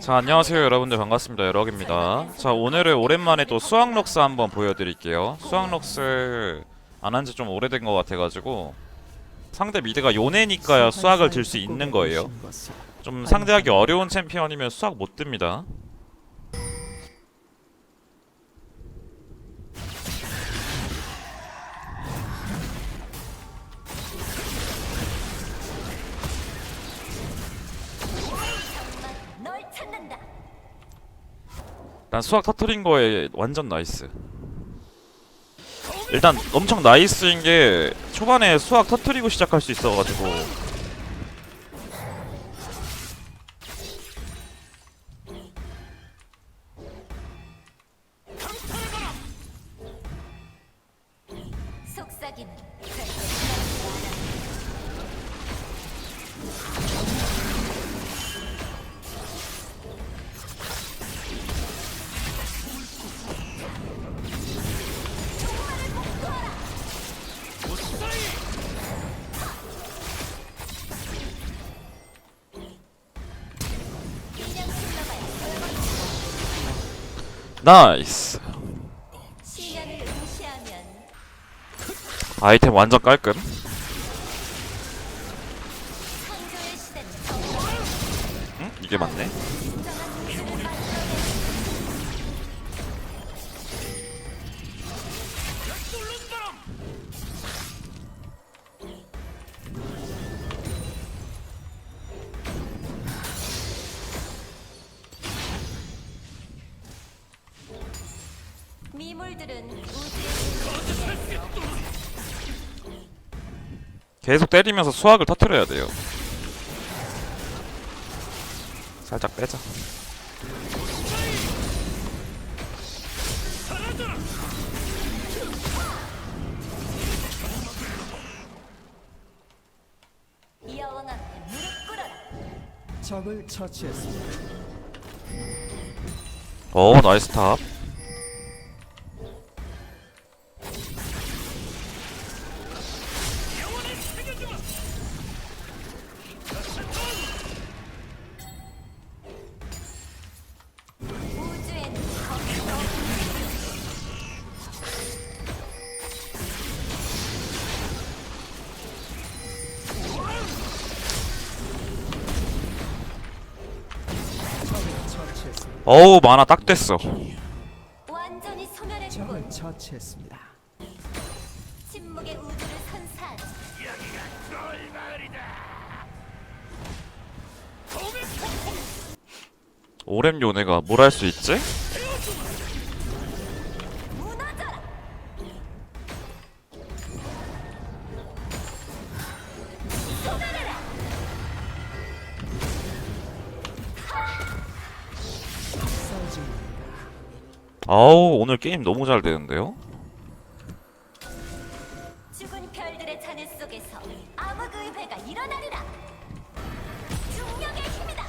자 안녕하세요 여러분들. 반갑습니다. 여럭입니다. 자 오늘은 오랜만에 또 수학럭스 한번 보여드릴게요. 수학럭스 안 한 지 좀 오래된 것 같아가지고 상대 미드가 요네니까야 수학을 들 수 있는 거예요. 좀 상대하기 어려운 챔피언이면 수학 못 듭니다 난 수학 터트린 거에 완전 나이스. 일단 엄청 나이스인 게 초반에 수학 터트리고 시작할 수 있어가지고 나이스. 아이템 완전 깔끔. 응? 이게 맞네 계속 때리면서 수학을 터트려야 돼요. 살짝 빼자. 적을 처치했습니다. 오 나이스 탑. 어우 만화 딱 됐어. 완전히 소멸했군. 적을 처치했습니다. 침묵의 우주를 선사하지. 오렘 요네가 뭘 할 수 있지? 아우 오늘 게임 너무 잘 되는데요? 죽은 별들의 잔해 속에서 암흑 의 회가 일어나리라. 중력의 힘이다.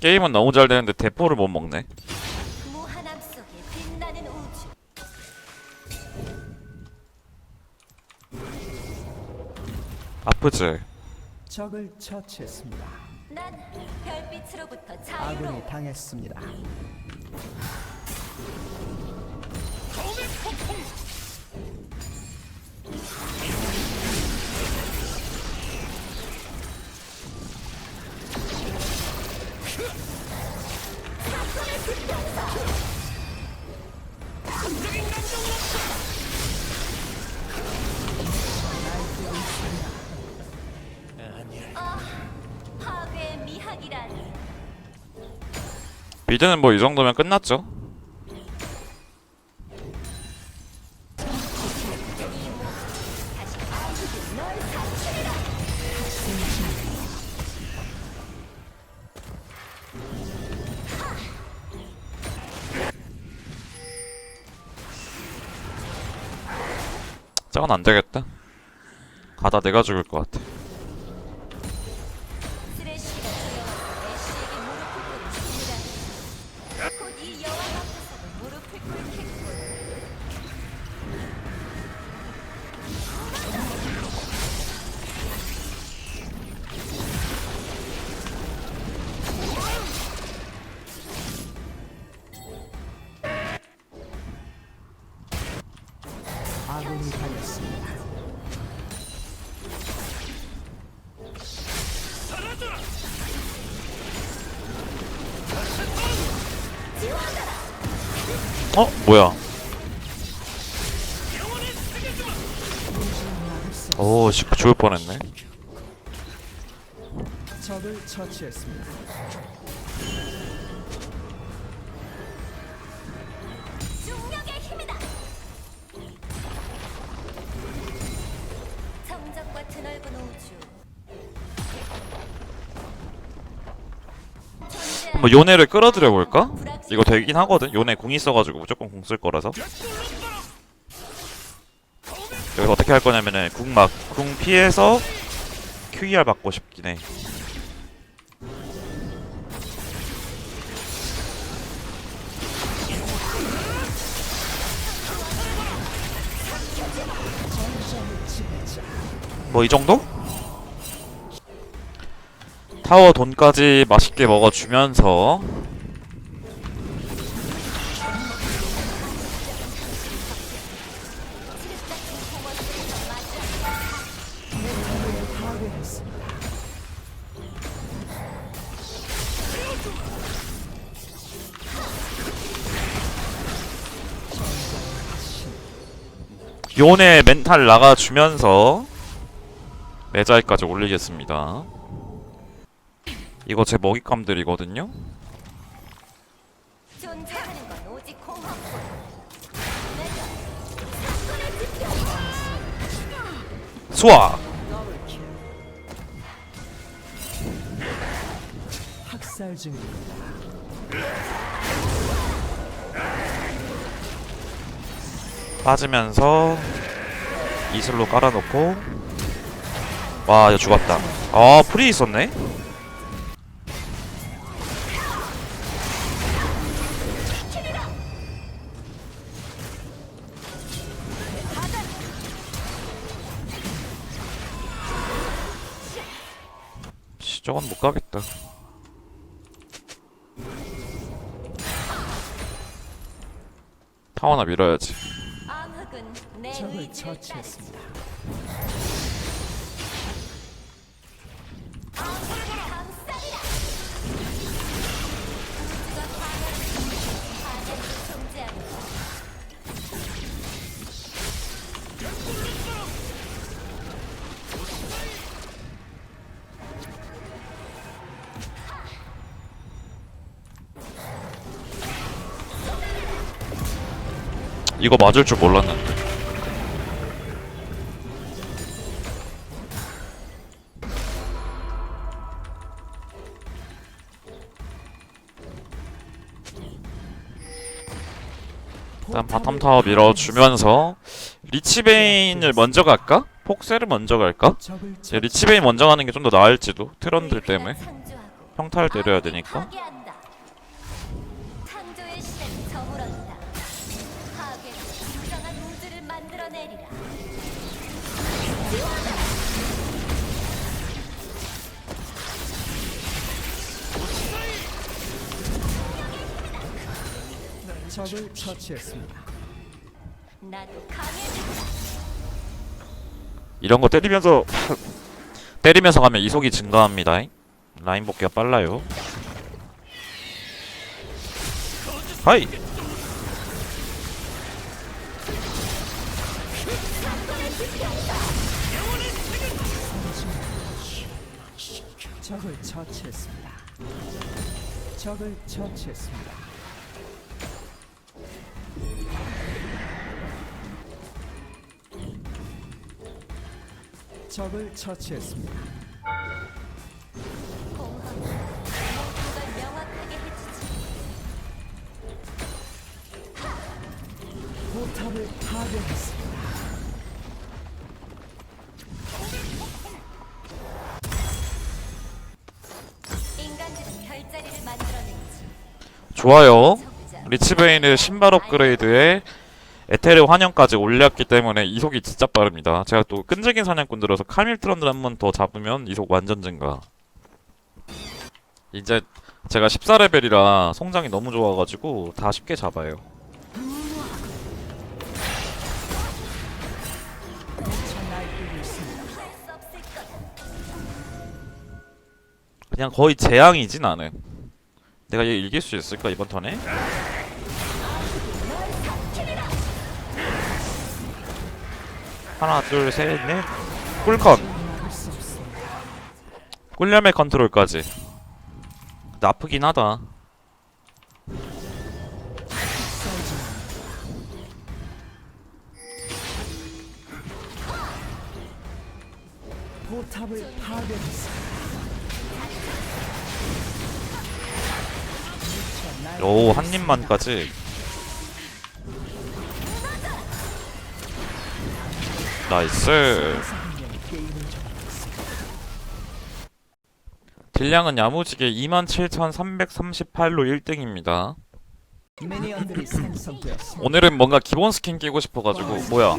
게임은 너무 잘 되는데 대포를 못 먹네. 아프지? 적을 처치했습니다. 난 별빛으로부터 자유로 아군이 당했습니다. 파괴의 미드는 뭐 이 정도면 끝났죠? 저건 안 되겠다. 가다 내가 죽을 것 같아. 뭐야? 오, 씨, 죽을 뻔했네. 적을 처치했습니다. 한번 요네를 끌어들여 볼까? 이거 되긴 하거든. 요네 궁 있어가지고 무조건 궁쓸 거라서. 여기서 어떻게 할 거냐면은 궁막궁 피해서 QER 받고 싶긴 해. 뭐 이 정도? 타워 돈까지 맛있게 먹어주면서. 요네 멘탈 나가주면서 매자이까지 올리겠습니다. 이거 제 먹잇감들이거든요. 수아. 학살 중입니다. 빠지면서 이슬로 깔아놓고 와 이거 죽었다. 아 프리 있었네. 못 가겠다. 타워나 밀어야지. 적을. 처치했습니다. 이거 맞을 줄 몰랐는데. 일단 바텀 타워 밀어주면서 리치베인을 먼저 갈까? 폭세를 먼저 갈까? 리치베인 먼저 가는 게 좀 더 나을지도 트런들 때문에 평타를 때려야 되니까 적을 처치했습니다. 나도. 이런 거 때리면서 때리면서 가면 이속이 증가합니다. 라인 복귀가 빨라요. 하이. 적을 처치했습니다. 적을 처치했습니다. 적을 처치했습니다. 포탑을 파괴했습니다. 좋아요. 리치베인의 신발 업그레이드에 에테르 환영까지 올렸기 때문에 이속이 진짜 빠릅니다. 제가 또 끈질긴 사냥꾼 들어서 카밀 트런들 한번 더 잡으면 이속 완전 증가. 이제 제가 14레벨이라 성장이 너무 좋아가지고 다 쉽게 잡아요. 그냥 거의 재앙이지 나는. 내가 얘 이길 수 있을까 이번 턴에? 하나 둘셋넷 꿀컨 없습니다. 꿀념의 컨트롤까지 나쁘긴 하다 포탑을 파괴했습니다. 오 한 입만까지 나이스. 딜량은 야무지게 27,338로 1등입니다 미니언들이 생성되었습니다. 오늘은 뭔가 기본 스킨 끼고 싶어가지고 뭐야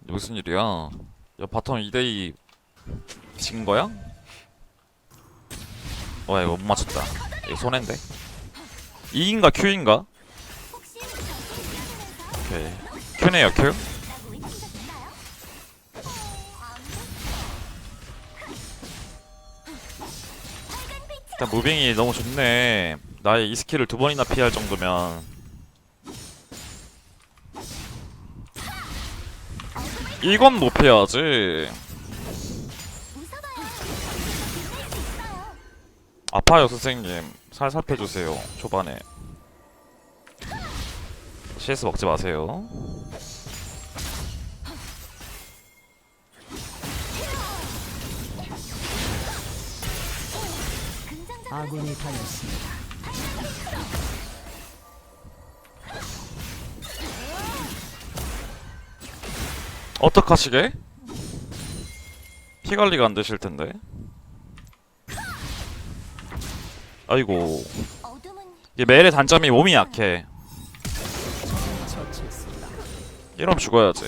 무슨 일이야 야 바텀 2대2 진 거야? 와 이거 못 맞췄다 이거 손해인데 2인가 Q인가? Q네요 Q 일단 무빙이 너무 좋네. 나의 이 스킬을 두 번이나 피할 정도면. 이건 못 피하지. 아파요 선생님. 살살 패주세요 초반에 CS 먹지 마세요 아군이 당했습니다. 어떡하시게? 피 관리가 안 되실 텐데 아이고 이게 멜의 단점이 몸이 약해 이러면 죽어야지.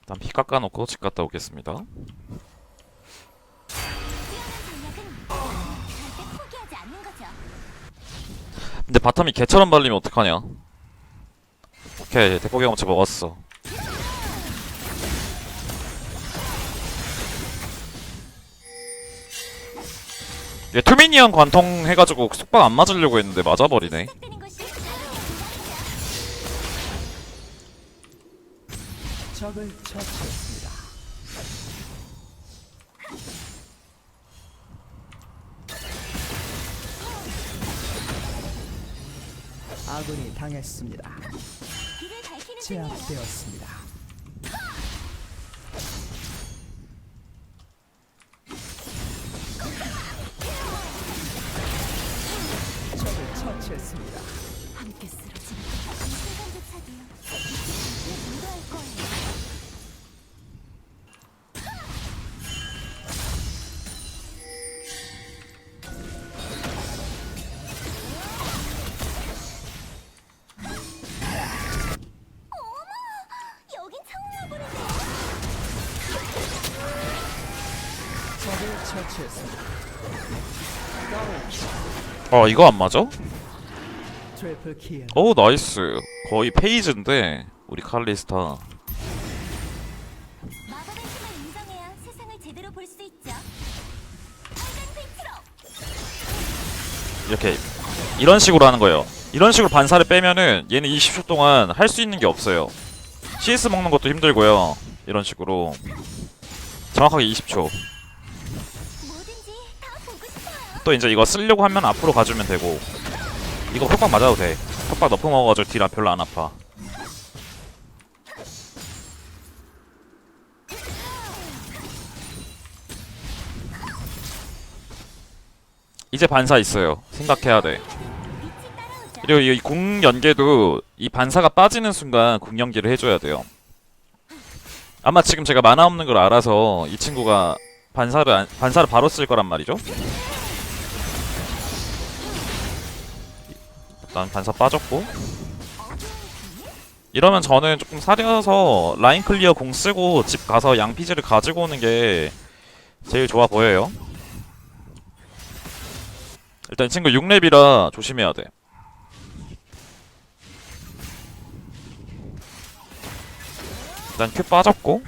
일단 피 깎아놓고 집 갔다 오겠습니다 근데 바텀이 개처럼 발리면 어떡하냐? 오케이 대포 경험치 먹었어. 얘 투미니언 관통 해가지고 속박 안 맞으려고 했는데 맞아버리네. 적을 처치 아군이 당했습니다. 제압되었습니다. 처치했습니다. 어 이거 안 맞아? 킬. 오 나이스 거의 페이즈인데 우리 칼리스타 마법의 힘을 인정해야 세상을 제대로 볼 수 있죠. 빨간 빛으로 이렇게 이런 식으로 하는 거예요 이런 식으로 반사를 빼면은 얘는 20초 동안 할 수 있는 게 없어요 CS 먹는 것도 힘들고요 이런 식으로 정확하게 20초 또 이제 이거 쓰려고 하면 앞으로 가주면 되고. 이거 톡박 맞아도 돼. 톡박 너프 먹어가지고 딜 별로 안 아파. 이제 반사 있어요. 생각해야 돼. 그리고 이 궁 연계도 이 반사가 빠지는 순간 궁 연계를 해줘야 돼요. 아마 지금 제가 만화 없는 걸 알아서 이 친구가 반사를 안- 반사를 바로 쓸 거란 말이죠 일단 반사 빠졌고 이러면 저는 조금 사려서 라인 클리어 공 쓰고 집 가서 양피지를 가지고 오는 게 제일 좋아 보여요 일단 이 친구 6렙이라 조심해야 돼. 일단 큐 빠졌고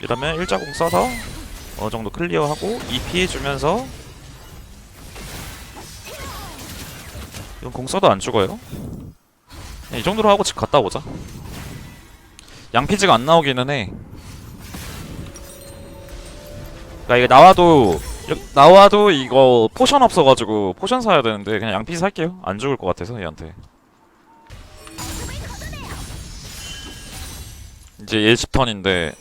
이러면 일자공 써서 어느 정도 클리어하고 이 피해주면서 이건 공 써도 안 죽어요. 그냥 이 정도로 하고 집 갔다 오자. 양피즈가 안 나오기는 해. 그러니까 이게 나와도 나와도 이거 포션 없어가지고 포션 사야 되는데 그냥 양피즈 살게요. 안 죽을 것 같아서 얘한테. 이제 얘 10턴인데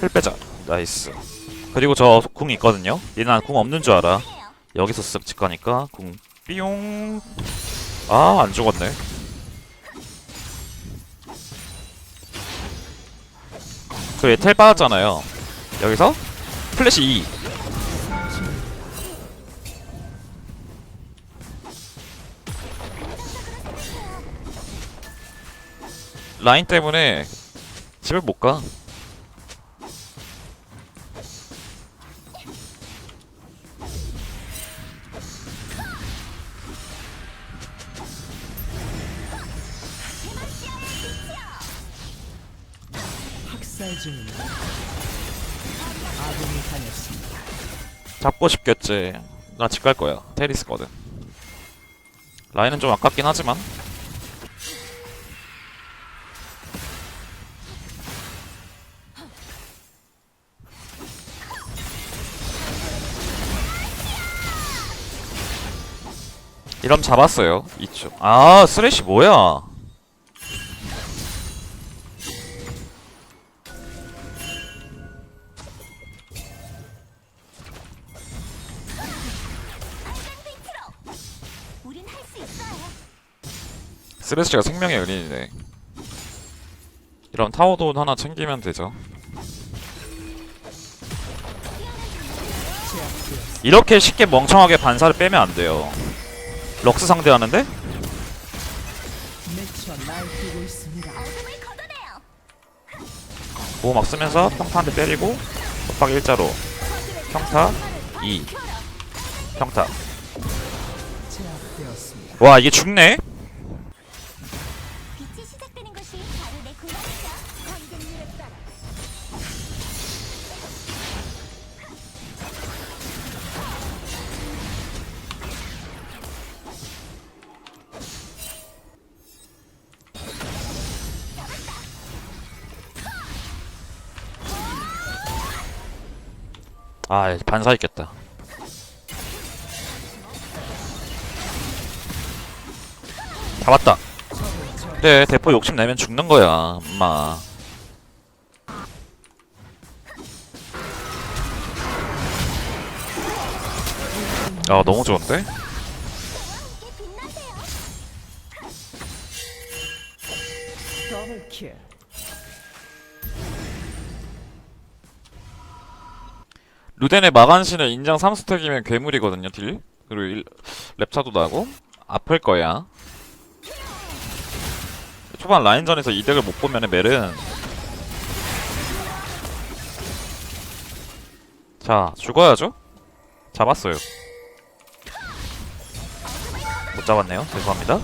힐 빼자 나이스 그리고 저 궁 있거든요. 얘는 궁 없는 줄 알아. 여기서 쓱 직가니까 궁 삐용. 아 안 죽었네. 그얘 텔 빠졌잖아요. 여기서 플래시 2 라인 때문에 집을 못 가. 중입니다. 아군이 당했습니다. 잡고 싶겠지. 나 집 갈 거야. 테리스거든. 라인은 좀 아깝긴 하지만. 이럼 잡았어요. 이쪽. 아, 쓰레쉬 뭐야? 쓰레쉬가 생명의 은인이네. 이런 타워돈 하나 챙기면 되죠. 이렇게 쉽게 멍청하게 반사를 빼면 안 돼요. 럭스 상대하는데? 보호막 쓰면서 평타 한 대 때리고 빡 일자로 평타 2 평타. 와 이게 죽네? 아 반사 있겠다. 잡았다. 그래 대포 욕심내면 죽는 거야 엄마. 아 너무 좋은데? 루덴의 마간신은 인장 3스택이면 괴물이거든요 딜. 그리고 일, 랩차도 나고. 아플 거야. 초반 라인전에서 이득을 못 보면은 멜은 자 죽어야죠? 잡았어요. 못 잡았네요. 죄송합니다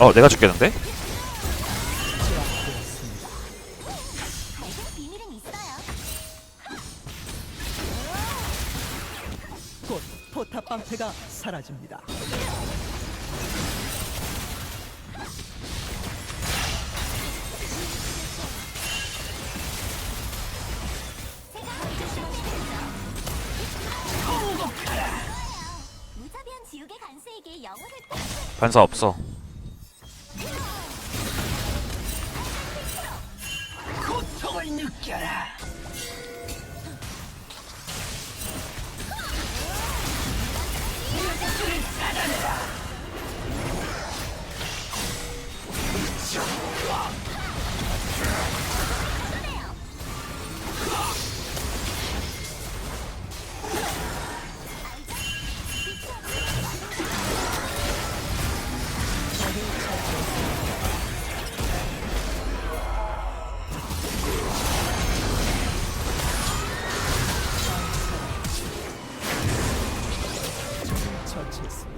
어 내가 죽겠는데? 곧 포탑 방패가 사라집니다. 반사 없어 抜きゃ。ら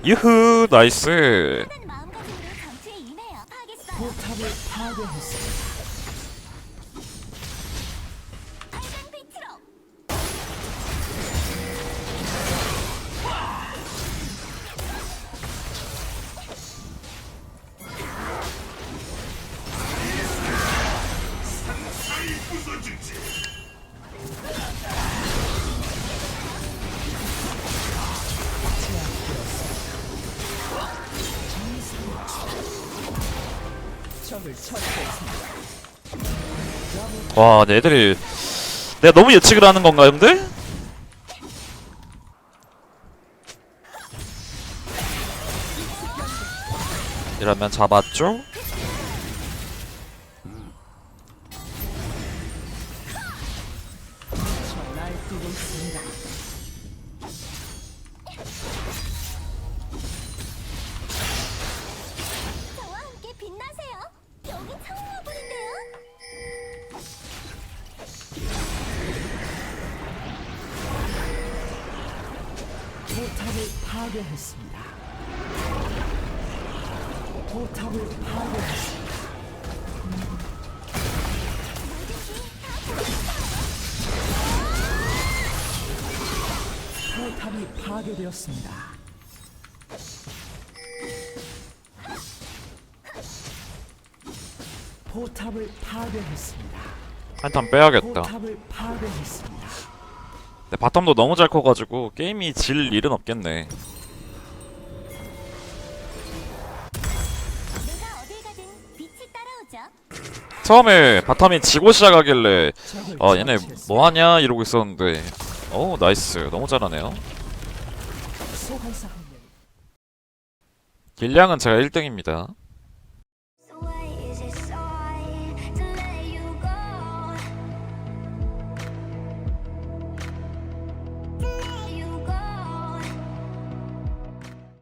유후 나이스 와 얘들이 내가 너무 예측을 하는 건가 형들? 이러면 잡았죠? 포탑을 파괴했습니다. 한탄 빼야겠다 포탑을 파괴했습니다. 근데 바텀도 너무 잘 커가지고 게임이 질 일은 없겠네. 처음에 바텀이 지고 시작하길래 어 얘네. 뭐하냐 이러고 있었는데 오 나이스 너무 잘하네요. 길량은 제가 1등입니다